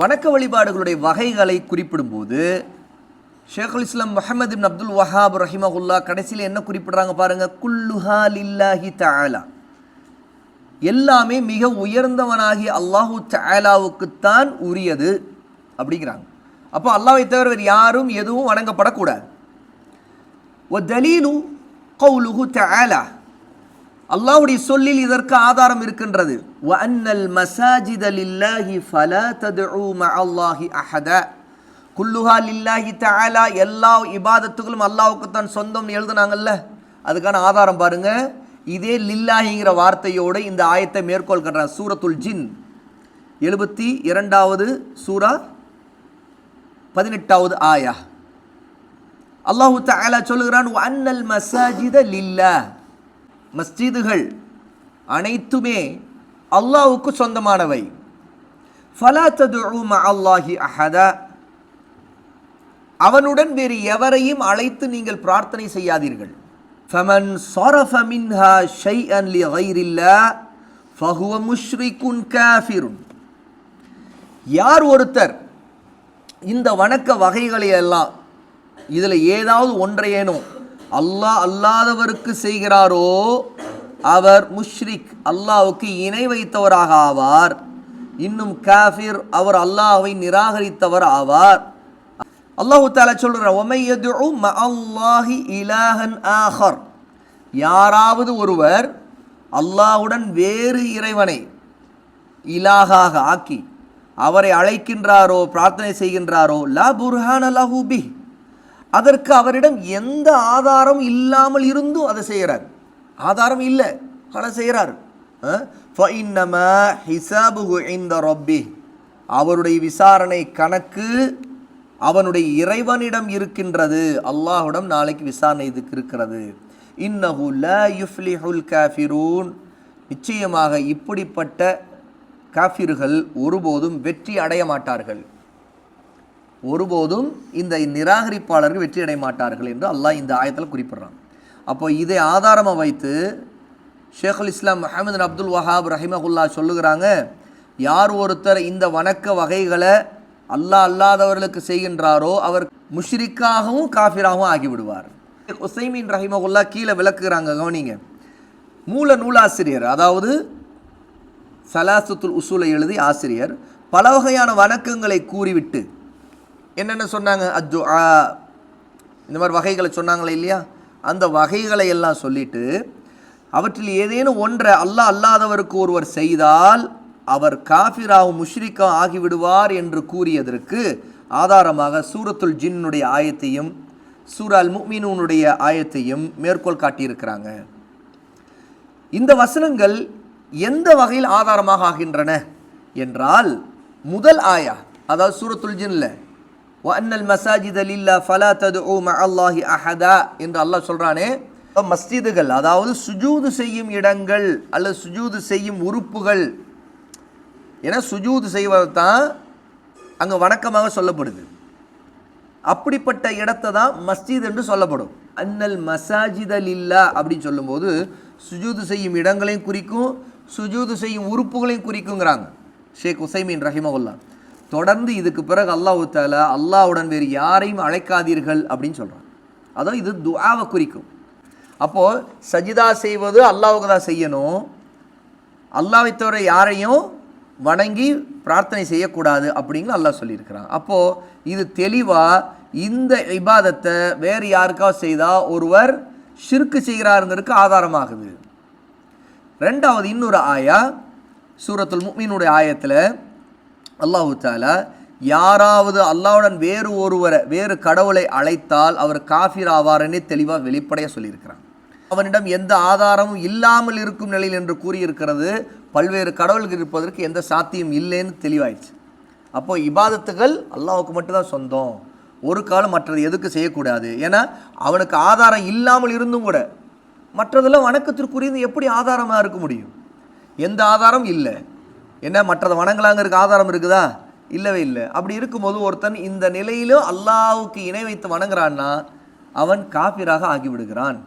வணக்க வழிபாடுகளுடைய வகைகளை குறிப்பிடும்போது ஷேகுல் இஸ்லாம் முஹமது பின் அப்துல் வஹாப் ரஹிமகுல்லா கடைசியில் என்ன குறிப்பிடுறாங்க பாருங்கள் குல்லுஹா லில்லாஹி தாலா எல்லாமே மிக உயர்ந்தவனாகி அல்லாஹூ தாலாவுக்குத்தான் உரியது அப்படிங்கிறாங்க. அப்போ அல்லாவை தவிர வேறு யாரும் எதுவும் வணங்கப்படக்கூடாது. ஒ தலீலு கவுலுஹு தாலா அல்லாவுடைய சொல்லில் இதற்கு ஆதாரம் இருக்கின்றது. வன்னல் மசாஜித லில்லாஹி ஃபல ததுஉ மஅல்லாஹி அஹத. குல்லுஹா லில்லாஹி தஆலா. எல்லா இபாதத்துகளும் அல்லாஹ்வுக்கு தான் சொந்தம்னு எழுதுனாங்கல்ல. அதுக்கான ஆதாரம் பாருங்க. இதே லில்லாஹிங்கிற வார்த்தையோடு இந்த ஆயத்தை மேற்கொள்கின்றான் சூரத்துல் ஜின். எழுபத்தி இரண்டாவது சூரா பதினெட்டாவது ஆயா. அல்லாஹு தஆலா சொல்கிறான் வன்னல் மசாஜித லில்லாஹ். மஸ்ஜிதுகள் அனைத்துமே அல்லாவுக்கு சொந்தமானவை. ஃபலா ததுஉ அல்லாஹி அஹதா. அவனுடன் வேறு எவரையும் அழைத்து நீங்கள் பிரார்த்தனை செய்யாதீர்கள். ஃபமன் சரஃப மின்ஹா ஷைஅன் லி கைரில்லா ஃபஹுவ முஷ்ரிகுன் காஃபிருன். யார் ஒருத்தர் இந்த வணக்க வகைகளை எல்லாம் இதில் ஏதாவது ஒன்றையேனோ அல்லாஹ் அல்லாதவருக்கு செய்கிறாரோ அவர் முஷ்ரிக் அல்லாவுக்கு இணை வைத்தவராக ஆவார். இன்னும் காஃபிர் அவர் அல்லாஹை நிராகரித்தவர் ஆவார். அல்லாஹு தாலா சொல்ற ஒமையது அல்லாஹி இலாஹன் ஆஹர். யாராவது ஒருவர் அல்லாஹுடன் வேறு இறைவனை இலாகாக ஆக்கி அவரை அழைக்கின்றாரோ பிரார்த்தனை செய்கின்றாரோ லா புர்ஹான் அல்லாஹூபி அதற்கு அவரிடம் எந்த ஆதாரம் இல்லாமல் இருந்தும் அதை செய்கிறார். ஆதாரம் இல்லை. ஆனால் செய்கிறார். ஹிசாபுஹு அவருடைய விசாரணை கணக்கு அவனுடைய இறைவனிடம் இருக்கின்றது. அல்லாஹுடம் நாளைக்கு விசாரணை இதுக்கு இருக்கிறது. இன்னஹு லா யுஃப்லிஹுல் காஃபிரூன். நிச்சயமாக இப்படிப்பட்ட காஃபிர்கள் ஒருபோதும் வெற்றி அடைய மாட்டார்கள். ஒருபோதும் இந்த நிராகரிப்பாளர்கள் வெற்றி அடைய மாட்டார்கள் என்று அல்லாஹ் இந்த ஆயத்தில் குறிப்பிடுறான். அப்போ இதை ஆதாரமாக வைத்து ஷேகுல் இஸ்லாம் முஹம்மது அப்துல் வஹாப் ரஹிமகுல்லா சொல்லுகிறாங்க யார் ஒருத்தர் இந்த வணக்க வகைகளை அல்லாஹ் அல்லாதவர்களுக்கு செய்கின்றாரோ அவர் முஷ்ரிக்காகவும் காஃபிராகவும் ஆகிவிடுவார். உசைமீன் ரஹிமகுல்லா கீழே விளக்குகிறாங்க கவனிங்க. மூல நூலாசிரியர் அதாவது சலாசத்துல் உசூலை எழுதி ஆசிரியர் பல வகையான வணக்கங்களை கூறிவிட்டு என்னென்ன சொன்னாங்க? அஜு இந்த மாதிரி வகைகளை சொன்னாங்களே இல்லையா? அந்த வகைகளை எல்லாம் சொல்லிட்டு அவற்றில் ஏதேனும் ஒன்றை அல்லாஹ் அல்லாதவருக்கு ஒருவர் செய்தால் அவர் காஃபிராவும் முஷ்ரிக்கா ஆகிவிடுவார் என்று கூறியதற்கு ஆதாரமாக சூரத்துல் ஜின்னுடைய ஆயத்தையும் சூரால் முக்மீனுடைய ஆயத்தையும் மேற்கோள் காட்டியிருக்கிறாங்க. இந்த வசனங்கள் எந்த வகையில் ஆதாரமாக ஆகின்றன? என்றால் முதல் ஆயா அதாவது சூரத்துல் ஜின்னில் வன்னல் மசாஜித இல்லா ஃபலா ததுஉ அல்லாஹி அஹதா என்று அல்லாஹ் சொல்கிறானே மஸ்ஜிதுகள் அதாவது சுஜூது செய்யும் இடங்கள் அல்லது சுஜூது செய்யும் உறுப்புகள் ஏன்னா சுஜூது செய்வது தான் அங்கே வணக்கமாக சொல்லப்படுது. அப்படிப்பட்ட இடத்தை தான் மஸ்ஜித் என்று சொல்லப்படும். அன்னல் மசாஜிதல் இல்லா அப்படின்னு சொல்லும்போது சுஜூது செய்யும் இடங்களையும் குறிக்கும் சுஜூது செய்யும் உறுப்புகளையும் குறிக்குங்கிறாங்க. ஷேக் உசைமீன் ரஹிமகுல்லா தொடர்ந்து இதுக்கு பிறகு அல்லாஹு தாலா அல்லாவுடன் வேறு யாரையும் அழைக்காதீர்கள் அப்படின்னு சொல்கிறான் அதான் இது துஆவை குறிக்கும். அப்போது சஜிதா செய்வது அல்லாவுக்கு தான் செய்யணும். அல்லாவை தவிர யாரையும் வணங்கி பிரார்த்தனை செய்யக்கூடாது அப்படிங்கிற அல்லாஹ் சொல்லியிருக்கிறான். அப்போது இது தெளிவாக இந்த இபாதத்தை வேறு யாருக்காவது செய்தால் ஒருவர் ஷிர்க்கு செய்கிறாருங்கிறதுக்கு ஆதாரமாகுது. ரெண்டாவது இன்னொரு ஆயா சூரத்துல் முக்மீனுடைய ஆயத்தில் அல்லாஹு தாலா யாராவது அல்லாவுடன் வேறு ஒருவரை வேறு கடவுளை அழைத்தால் அவர் காஃபிர் ஆவார்னே தெளிவாக வெளிப்படையாக சொல்லியிருக்கிறான். அவனிடம் எந்த ஆதாரமும் இல்லாமல் இருக்கும் நிலையில் என்று கூறியிருக்கிறது. பல்வேறு கடவுள்கள் இருப்பதற்கு எந்த சாத்தியம் இல்லைன்னு தெளிவாயிடுச்சு. அப்போ இபாதத்துகள் அல்லாஹுக்கு மட்டும்தான் சொந்தம். ஒரு காலம் மற்றது எதுக்கு செய்யக்கூடாது? ஏன்னா அவனுக்கு ஆதாரம் இல்லாமல் இருந்தும் கூட மற்றதெல்லாம் வணக்கத்திற்குரியது எப்படி ஆதாரமாக இருக்க முடியும்? எந்த ஆதாரம் இல்லை. என்ன மற்றதை வணங்கலாங்கிறதுக்கு ஆதாரம் இருக்குதா? இல்லவே இல்லை. அப்படி இருக்கும்போது ஒருத்தன் இந்த நிலையிலும் அல்லாவுக்கு இணை வைத்து வணங்குறான்னா அவன் காபிராக ஆகிவிடுகிறான்.